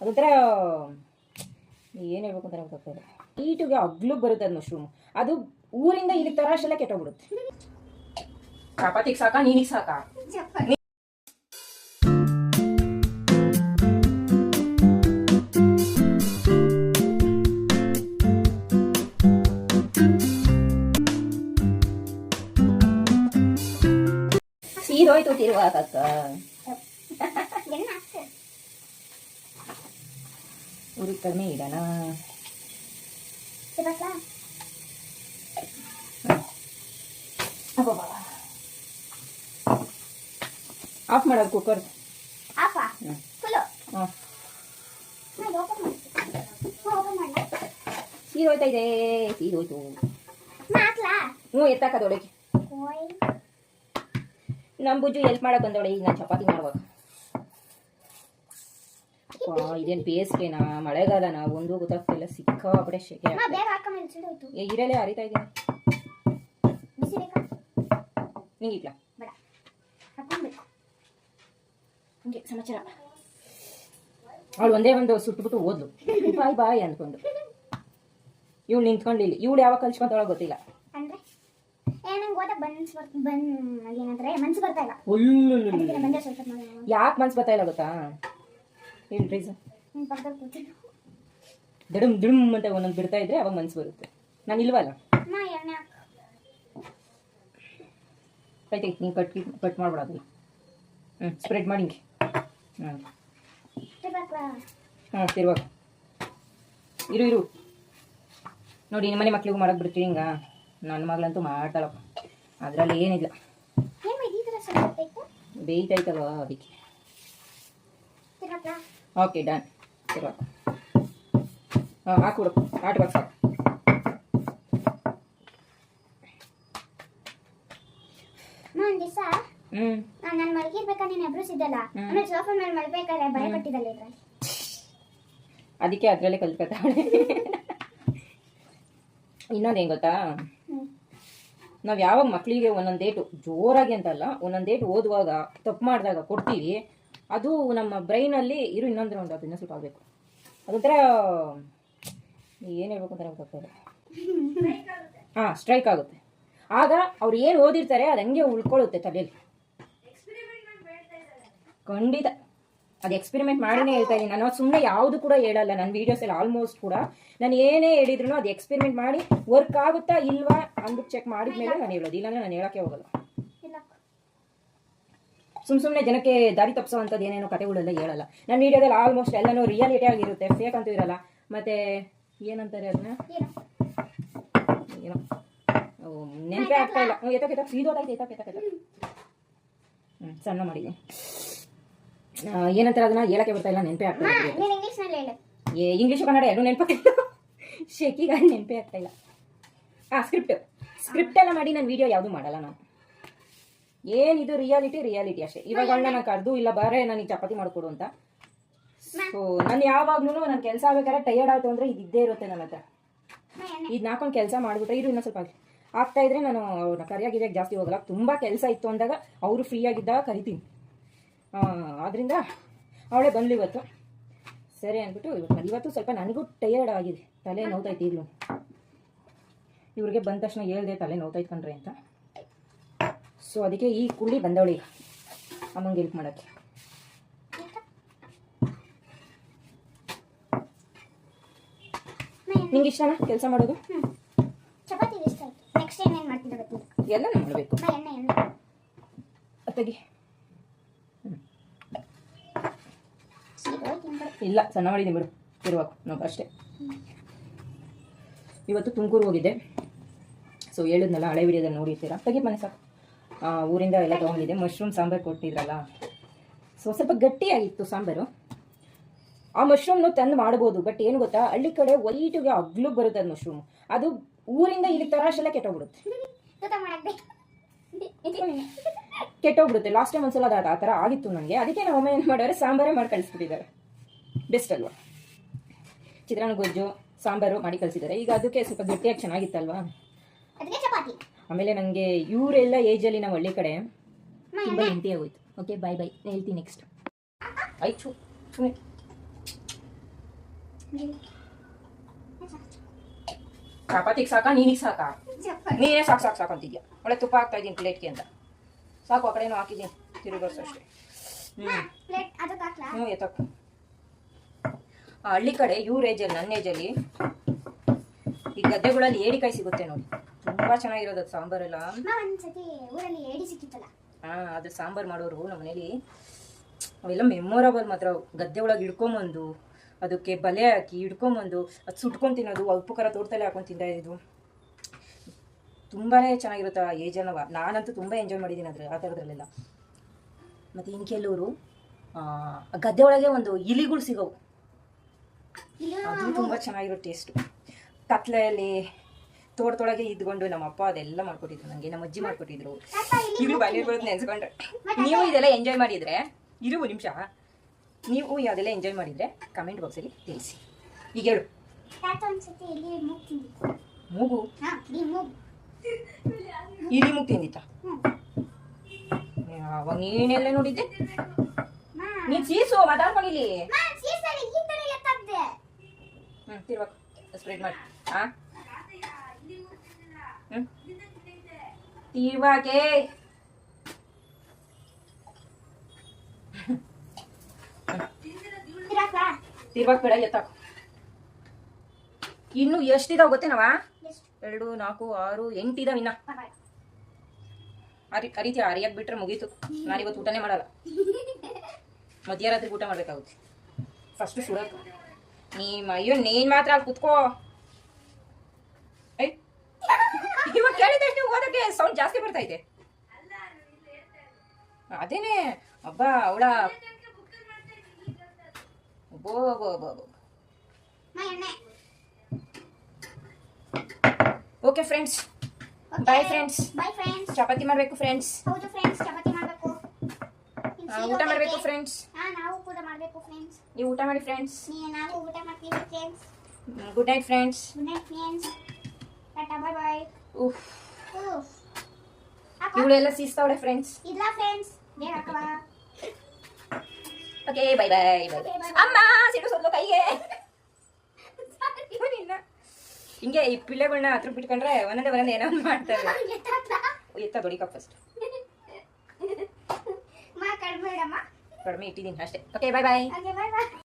ಅದೊಂಥರ ಏನು ಹೇಳ್ಬೇಕು ಅಂತ ಗೊತ್ತಿಲ್ಲ ಈಟಿಗೆ ಅಗ್ಲು ಬರುತ್ತೆ ಅದು ಮಶ್ರೂಮ್ ಅದು ಊರಿಂದ ಇಲ್ಲಿ ತರಾಶೆಲ್ಲ ಕೆಟ್ಟೋಗ್ಬಿಡುತ್ತೆ. ಚಪಾತಿಗೆ ಸಾಕಾ ನೀನಿಗೆ ಸಾಕಾ? ಸೀದೋಯ್ತು ತಿರುವಾಕಕ್ಕ. ಉರಿ ಕಡಿಮೆ ಇಡೋಣ ಆಫ್ ಮಾಡೋದು ಕುಕ್ಕರ್ ಸೀದೋಯ್ತಾ ಇದೆ ಸೀದೋಯ್ತು ಹ್ಞೂ ಎತ್ತಾಕದೊಳಗೆ ನಮ್ಮ ಬುಜ್ಜು ಎಲ್ಪ್ ಮಾಡಕ್ ಬಂದೊಳಗೆ ಈಗ ನಾನು ಚಪಾತಿ ಮಾಡ್ಬೇಕು ಅಪ್ಪಾ, ಇದೇನ್ ಬೇಸಿಗೆನಾ? ಮಳೆಗಾಲನಾ? ಒಂದು ಗೊತ್ತಾಗ್ತಿಲ್ಲ ಸಿಕ್ಕಾಪಡೆ ಶೆಕೆ ಇರಲೇ ಹರಿತಾ ಇದ್ದೀನಿ. ನಿಂಗೆ ಹಂಗೆ ಸಮಾಚಾರ. ಅವಳು ಒಂದೇ ಒಂದು ಸುಟ್ಬಿಟ್ಟು ಓದ್ಲು. ಬಾಯ್ ಬಾಯ್ ಅಂದ್ಕೊಂಡು. ಇವ್ಳು ನಿಂತ್ಕೊಂಡಿಲ್ಲ ಇವಳು ಯಾವಾಗ ಕಲ್ಸ್ಕೊಂತಾಳ ಗೊತ್ತಿಲ್ಲ. ಯಾಕೆ ಮನ್ಸು ಬರ್ತಾ ಇಲ್ಲ ಗೊತ್ತಾ? ಹೇಳಿ ರೀಸನ್ ದಿಡುಮ್ ದಿಡುಮ್ ಅಂತ ಒಂದೊಂದು ಬಿಡ್ತಾ ಇದ್ರೆ ಅವಾಗ ಮನ್ಸು ಬರುತ್ತೆ. ನಾನು ಇಲ್ವಲ್ಲ ಆಯ್ತು ನೀನು ಕಟ್ ಕಟ್ ಮಾಡ್ಬಿಡೋದು ಹ್ಞೂ ಸ್ಪ್ರೆಡ್ ಮಾಡಿ ಹಿಂಗೆ. ಹ್ಞೂ ತಿರ್ಗಾಕ್ಲಾ? ಹಾಂ ತಿರುವಾಗ ಇರು ಇರು. ನೋಡಿ ನಿಮ್ಮನೆ ಮಕ್ಳಿಗೂ ಮಾಡಕ್ಕೆ ಬಿಡ್ತೀವಿ ಹಿಂಗ. ನನ್ನ ಮಗಳಂತೂ ಮಾಡ್ತಾಳಪ್ಪ. ಅದರಲ್ಲಿ ಏನಿಲ್ಲ. ಏನ್ ಬೇಯ್ತಾಯ್ತಲ್ವ ಅದಕ್ಕೆ? ಓಕೆ ಡನ್ ಇರೋ ಹಾಂ ಹಾಕ್ಬಿಡು ಆಟ ಬಾಕ್ಸ್ ಒಂದ್ ದಿವ್ಸ? ನಾನ್ ನಾನು ಮಲಗಿರ್ಬೇಕಾ? ನೀನ್ ಎಬ್ರಿಸಿದ್ದಲ್ಲ. ಆಮೇಲೆ ಸೋಫಾ ಮೇಲೆ ಮಲ್ಬೇಕಾದ್ರೆ ಭಯ ಪಟ್ಟಿದ್ದಲ್ಲ ಇದ್ರಲ್ಲಿ. ಅದಕ್ಕೆ ಅದ್ರಲ್ಲೇ ಕಲ್ತ್ಕೊತಾಳೆ. ಇನ್ನೊಂದು ಏನು ಗೊತ್ತಾ? ನಾವ್ ನಾವು ಯಾವಾಗ ಮಕ್ಕಳಿಗೆ ಒಂದೊಂದು ಡೇಟು ಜೋರಾಗಿ ಅಂತಲ್ಲ ಒಂದೊಂದ್ ಡೇಟ್ ಓದುವಾಗ ತಪ್ಪು ಮಾಡಿದಾಗ ಕೊಡ್ತೀವಿ. ಅದು ನಮ್ಮ ಬ್ರೈನಲ್ಲಿ ಇರು, ಇನ್ನೊಂದು ಒಂದು ಅದು ಇನ್ನೂ ಸ್ವಲ್ಪ ಆಗಬೇಕು. ಅದೊಂಥರ, ಏನು ಹೇಳ್ಬೇಕು ಅಂತ ಗೊತ್ತಾಗ್ತದೆ ಹಾಂ ಸ್ಟ್ರೈಕ್ ಆಗುತ್ತೆ. ಆಗ ಅವ್ರು ಏನು ಓದಿರ್ತಾರೆ ಅದು ಹಂಗೆ ಉಳ್ಕೊಳ್ಳುತ್ತೆ ತಲೆಯಲ್ಲಿ. ಖಂಡಿತ. ಅದು ಎಕ್ಸ್ಪೆರಿಮೆಂಟ್ ಮಾಡಿನೇ ಹೇಳ್ತಾ ಇದ್ದೀನಿ. ನಾನು ಸುಮ್ಮನೆ ಯಾವುದು ಕೂಡ ಹೇಳಲ್ಲ. ನನ್ನ ವೀಡಿಯೋಸಲ್ಲಿ ಆಲ್ಮೋಸ್ಟ್ ಕೂಡ ನಾನು ಏನೇ ಹೇಳಿದ್ರು ಅದು ಎಕ್ಸ್ಪೆರಿಮೆಂಟ್ ಮಾಡಿ ವರ್ಕ್ ಆಗುತ್ತಾ ಇಲ್ವಾ ಅಂದ್ಬಿಟ್ಟು ಚೆಕ್ ಮಾಡಿದ್ಮೇಲೆ ನಾನು ಹೇಳೋದು. ಇಲ್ಲಾಂದ್ರೆ ನಾನು ಹೇಳೋಕ್ಕೆ ಹೋಗಲ್ಲ. ಸುಮ್ ಸುಮ್ಮನೆ ಜನಕ್ಕೆ ದಾರಿ ತಪ್ಪಿಸೋವಂಥದ್ದು ಏನೇನೋ ಕತೆಗಳೆಲ್ಲ ಹೇಳಲ್ಲ. ನನ್ನ ವಿಡಿಯೋದಲ್ಲಿ ಆಲ್ಮೋಸ್ಟ್ ಎಲ್ಲನೂ ರಿಯಾಲಿಟಿ ಆಗಿರುತ್ತೆ. ಫೇಕ್ ಅಂತೂ ಇರಲ್ಲ. ಮತ್ತೆ ಏನಂತಾರೆ ಅದನ್ನ? ಏನು. ನೆನಪೇ ಆಗ್ತಾ ಇಲ್ಲ. ಎತ್ತಕ್ಕೆ ಎತ್ತಕ್ಕೆ ಸೀದೋದಾಯ್ತು ಎತ್ತಕ್ಕೆ ಎತ್ತಕ್ಕೆ ಹ್ಞೂ ಸಣ್ಣ ಮಾಡಿದ್ದೀನಿ ಏನಂತಾರೆ ಅದನ್ನ? ಹೇಳಕ್ಕೆ ಬರ್ತಾ ಇಲ್ಲ ನೆನಪೇ ಆಗ್ತಾ ಇಲ್ಲ. ಏ ಇಂಗ್ಲೀಷು ಕನ್ನಡ ಎರಡು ನೆನಪಾಗ್ತಿಲ್ಲ ಶೆಕಿಗಾಗಿ ನೆನಪೇ ಆಗ್ತಾ ಇಲ್ಲ. ಹಾಂ ಸ್ಕ್ರಿಪ್ಟ್ ಸ್ಕ್ರಿಪ್ಟ್ ಎಲ್ಲ ಮಾಡಿ ನಾನು ವಿಡಿಯೋ ಯಾವುದು ಮಾಡಲ್ಲ ನಾನು. ಏನಿದು ರಿಯಾಲಿಟಿ ರಿಯಾಲಿಟಿ ಅಷ್ಟೇ. ಇವಾಗ ನಾನು ಕರೆದು ಇಲ್ಲ ಬರೇ ನನಗೆ ಚಪಾತಿ ಮಾಡಿಕೊಡು ಅಂತ. ಸೊ ನಾನು ಯಾವಾಗ್ಲೂ ನನ್ನ ಕೆಲಸ ಆಗ್ಬೇಕಾದ್ರೆ ಟೈರ್ಡ್ ಆಯ್ತು ಅಂದರೆ ಇದು ಇದ್ದೇ ಇರುತ್ತೆ ನನ್ನ ಹತ್ರ. ಇದು ನಾಕೊಂಡು ಕೆಲಸ ಮಾಡಿಬಿಟ್ರೆ ಇದು ಇನ್ನೊಂದು ಸ್ವಲ್ಪ ಆಗ್ತಾ ಇದ್ರೆ ನಾನು ಅವ್ರನ್ನ ಕರಿಯಾಗಿದ್ದಾಗ ಜಾಸ್ತಿ ಹೋಗಲ್ಲ. ತುಂಬ ಕೆಲಸ ಇತ್ತು ಅಂದಾಗ ಅವರು ಫ್ರೀ ಆಗಿದ್ದಾಗ ಕರಿತೀನಿ. ಆದ್ದರಿಂದ ಅವಳೇ ಬಂದ್ಲು ಇವತ್ತು. ಸರಿ ಅಂದ್ಬಿಟ್ಟು ಇವತ್ತು ಇವತ್ತು ಸ್ವಲ್ಪ ನನಗೂ ಟೈರ್ಡ್ ಆಗಿದೆ. ತಲೆ ನೋವ್ತೈತೆ ಈಗಲೂ. ಇವ್ರಿಗೆ ಬಂದ ತಕ್ಷಣ ಹೇಳ್ದೆ ತಲೆ ನೋವ್ತೈತೆ ಕಣ್ರಿ ಅಂತ. ಸೊ ಅದಕ್ಕೆ ಈ ಕುಳ್ಳಿ ಬಂದವಳು ಅಮ್ಮಂಗೆ ಹೆಲ್ಪ್ ಮಾಡೋಕ್ಕೆ. ನಿಂಗೆ ಇಷ್ಟನಾ ಕೆಲಸ ಮಾಡೋದು? ಚಪಾತಿ ಇಷ್ಟ ಆಯ್ತು. ನೆಕ್ಸ್ಟ್ ಏನೇನ್ ಮಾಡ್ತೀನಿ ಗೊತ್ತಿಲ್ಲ. ಎಲ್ಲ ಮಾಡಬೇಕು. ಎಣ್ಣೆ. ಇಲ್ಲ ಸಣ್ಣ ಮಾಡಿದ್ದೀನಿ ಬಿಡು ಇರುವಾಗ. ನಾವು ಅಷ್ಟೇ. ಇವತ್ತು ತುಮಕೂರು ಹೋಗಿದ್ದೆ. ಸೊ ಹೇಳಿದ್ನಲ್ಲ ಹಳೆ ವಿಡಿಯೋದಲ್ಲಿ ನೋಡಿರ್ತೀರಾ? ತೆಗಿ ಮನೆ ಸಾಕು. ಊರಿಂದ ಎಲ್ಲ ತೊಗೊಂಡಿದ್ದೆ. ಮಶ್ರೂಮ್ ಸಾಂಬಾರು ಕೊಟ್ಟಿದ್ರಲ್ಲ. ಸೊ ಸ್ವಲ್ಪ ಗಟ್ಟಿಯಾಗಿತ್ತು ಸಾಂಬಾರು. ಆ ಮಶ್ರೂಮ್ನು ತಂದು ಮಾಡ್ಬೋದು ಬಟ್ ಏನು ಗೊತ್ತಾ? ಹಳ್ಳಿ ಕಡೆ ವೈಟಿಗೆ ಅಗ್ಲು ಬರುತ್ತೆ ಅದು ಮಶ್ರೂಮ್ ಅದು ಊರಿಂದ ಇಲ್ಲಿ ತರಾಶೆಲ್ಲ ಕೆಟ್ಟೋಗ್ಬಿಡುತ್ತೆ. ಕೆಟ್ಟೋಗ್ಬಿಡುತ್ತೆ. ಲಾಸ್ಟ್ ಟೈಮ್ ಒಂದ್ಸಲ ಅದು ಆ ಥರ ಆಗಿತ್ತು ನನಗೆ ಅದಕ್ಕೆ ನಾವು ಅಮ್ಮ ಏನು ಮಾಡೋರೆ ಸಾಂಬಾರೇ ಮಾಡಿ ಕಳಿಸ್ಬಿಟ್ಟಿದ್ದಾರೆ. ಬೆಸ್ಟ್ ಅಲ್ವಾ? ಚಿತ್ರಾನ್ನ ಗೊಜ್ಜು, ಸಾಂಬಾರು ಮಾಡಿ ಕಳಿಸಿದ್ದಾರೆ. ಈಗ ಅದಕ್ಕೆ ಸ್ವಲ್ಪ ಗಟ್ಟಿಯಾಗಿ ಚೆನ್ನಾಗಿತ್ತಲ್ವಾ? ಆಮೇಲೆ ನಂಗೆ ಇವರೆಲ್ಲ ಅಲ್ಲಿ ನಾವು ಹಳ್ಳಿ ಕಡೆ ತುಂಬಾ ಹೆಂಡತಿ ಆಗೋಯ್ತು. ಓಕೆ ಬಾಯ್ ಬೈ ಹೇಳ್ತೀನಿ ನೆಕ್ಸ್ಟ್ ಆಯ್ತು ಸುಮ್ಮನೆ ಚಪಾತಿಗೆ ಸಾಕ ನೀನಿಗೆ ಸಾಕ? ನೀನೇ ಸಾಕು ಸಾಕು ಸಾಕು ಅಂತಿದ್ಯಾ? ಒಳ್ಳೆ ತುಪ್ಪ ಹಾಕ್ತಾ ಇದ್ದೀನಿ ಪ್ಲೇಟ್ಗೆ ಅಂತ. ಸಾಕು ಆ ಕಡೆನೂ ಹಾಕಿದ್ದೀನಿ. ತಿರುಗರ್ಸು ಅಷ್ಟೇ. ಹ್ಞೂ ಎತ್ತಕ್ಕ. ಹಳ್ಳಿ ಕಡೆ ಇವ್ರ ಏಜಲ್ಲಿ ನನ್ನ ಏಜಲ್ಲಿ ಈ ಗದ್ದೆಗಳಲ್ಲಿ ಏಡಿಕಾಯಿ ಸಿಗುತ್ತೆ ನೋಡಿ. ತುಂಬ ಚೆನ್ನಾಗಿರೋದು ಅದು ಸಾಂಬಾರೆಲ್ಲ ಅಮ್ಮ ಒಂದ್ಸತಿ ಊರಲ್ಲಿ ಏಡಿ ಸಿಕ್ಕಿತ್ತಲ್ಲ. ಹಾಂ ಅದು ಸಾಂಬಾರು ಮಾಡೋರು ನಮ್ಮ ಮನೇಲಿ. ಅವೆಲ್ಲ ಮೆಮೊರಬಲ್ ಮಾತ್ರ. ಗದ್ದೆ ಒಳಗೆ ಹಿಡ್ಕೊಂಬಂದು ಅದಕ್ಕೆ ಬಲೆ ಹಾಕಿ ಹಿಡ್ಕೊಂಬಂದು ಅದು ಸುಟ್ಕೊಂಡು ತಿನ್ನೋದು ಉಪ್ಪು ಖಾರ ತೋಟದಲ್ಲೇ ಹಾಕೊಂಡು ತಿಂತಾ ಇದ್ದು ತುಂಬಾ ಚೆನ್ನಾಗಿರುತ್ತೆ ಆ ಏಜನವ ನಾನಂತೂ ತುಂಬ ಎಂಜಾಯ್ ಮಾಡಿದ್ದೀನಿ ಅದ್ರ ಆ ಥರದ್ರಲ್ಲೆಲ್ಲ ಮತ್ತು ಇನ್ನು ಕೆಲವರು ಗದ್ದೆ ಒಳಗೆ ಒಂದು ಇಲಿಗಳು ಸಿಗೋವು. ಅದು ತುಂಬ ಚೆನ್ನಾಗಿರೋ ಟೇಸ್ಟು ಕತ್ಲೆಯಲ್ಲಿ ತೋಟದೊಳಗೆ ಇದ್ಕೊಂಡು ನಮ್ಮ ಅಪ್ಪ ಅದೆಲ್ಲ ಮಾಡ್ಕೊಟ್ಟಿದ್ರು ನನಗೆ ನಮ್ಮ ಅಜ್ಜಿ ಮಾಡ್ಕೊಟ್ಟಿದ್ರು. ಇವ್ರು ಬಾಲ್ಯ ಬರೋದು ನೆನ್ಸ್ಕೊಂಡ್ರೆ. ನೀವು ಇದೆಲ್ಲ ಎಂಜಾಯ್ ಮಾಡಿದ್ರೆ ಇರುವ ನಿಮಿಷ. ನೀವು ಅದೆಲ್ಲ ಎಂಜಾಯ್ ಮಾಡಿದ್ರೆ ಕಮೆಂಟ್ ಬಾಕ್ಸಲ್ಲಿ ತಿಳಿಸಿ. ಈಗ ಹೇಳು. ಮೂಗು ಇಲ್ಲಿ ಮುಗ್. ತಿಂದಿತ್ತು? ಅವಾಗ ನೀನೆಲ್ಲ ನೋಡಿದ್ದೆ? ನೀನ್ ಸೀಸು ಮಾತಾಡ್ಕೊಂಡಿಲ್ಲಿ ಹ್ಮ್ ತಿರ್ವಾಗ ಸ್ಪ್ರೆಡ್ ಮಾಡಿ. ಹಾ ಹ್ಮ್ ತಿರ್ವಾಗೆ ಬೇಡ ಎತ್ತಾಕು. ಇನ್ನು ಎಷ್ಟಿದಾವ ಗೊತ್ತೇನವ ಎರಡು ನಾಲ್ಕು ಆರು ಎಂಟಿದಾವ ಇದಾವ ಇನ್ನ. ಅರಿ ಅರಿಯಕ್ ಬಿಟ್ರೆ ಮುಗೀತು. ನಾನು ಇವತ್ತು ಊಟನೇ ಮಾಡಲ್ಲ. ಮಧ್ಯರಾತ್ರಿ ಊಟ ಮಾಡ್ಬೇಕಾಗುತ್ತೆ. ಫಸ್ಟ್ ಸುಡಕ್. ನೀ ಅಯ್ಯೋ ನೀನ್ ಮಾತ್ರ ಅಲ್ಲಿ ಕುತ್ಕೋ. ಇವಾಗ ಕೇಳಿದಷ್ಟು ಓದಕ್ಕೆ ಸೌಂಡ್ ಜಾಸ್ತಿ ಬರ್ತಾ ಇದೆ. ಅದೇನೆ ಅಬ್ಬ ಅವಳ ಬೋ ಬೋ ಬೋ ಬೋ ಎಣ್ಣೆ. Okay friends bye friends bye friends chapati ಮಾಡಬೇಕು ಫ್ರೆಂಡ್ಸ್ ಹೌದು ಫ್ರೆಂಡ್ಸ್ ಚಪಾತಿ ಮಾಡಬೇಕು. ಊಟ ಮಾಡಬೇಕು ಫ್ರೆಂಡ್ಸ್ ಹಾ ನಾವು ಕೂಡ ಮಾಡಬೇಕು ಫ್ರೆಂಡ್ಸ್ ನೀವು ಊಟ ಮಾಡಿ ಫ್ರೆಂಡ್ಸ್ ನೀ ನಾವು ಊಟ ಮಾಡ್ತೀವಿ friends good night friends good night friends Tata bye bye ಉಫ್ ಉಫ್ ಇವಳೆಲ್ಲ ಸೀಸ್ತಾವಳೆ ಫ್ರೆಂಡ್ಸ್ ಇಲ್ಲ ಫ್ರೆಂಡ್ಸ್ ಬೇಗ ಹಾಕವಾ ಓಕೆ ಬೈ ಬೈ ಬೈ. ಅಮ್ಮ ಸಿಡು ಸೊದ್ಲು ಕೈಗೆ. ಹಿಂಗೆ ಈ ಪಿಳ್ಳೆಗಳನ್ನ ಹತ್ರ ಬಿಟ್ಕೊಂಡ್ರೆ ಒಂದೊಂದೇ ಒಂದೊಂದೇ ಏನೋ ಒಂದು ಮಾಡ್ತಾರೆ ಎತ್ತ ದೊಡಿಕ ಫಸ್ಟ್ ಕಡಿಮೆ ಇಟ್ಟಿದ್ದೀನಿ ಅಷ್ಟೇ okay bye bye okay bye bye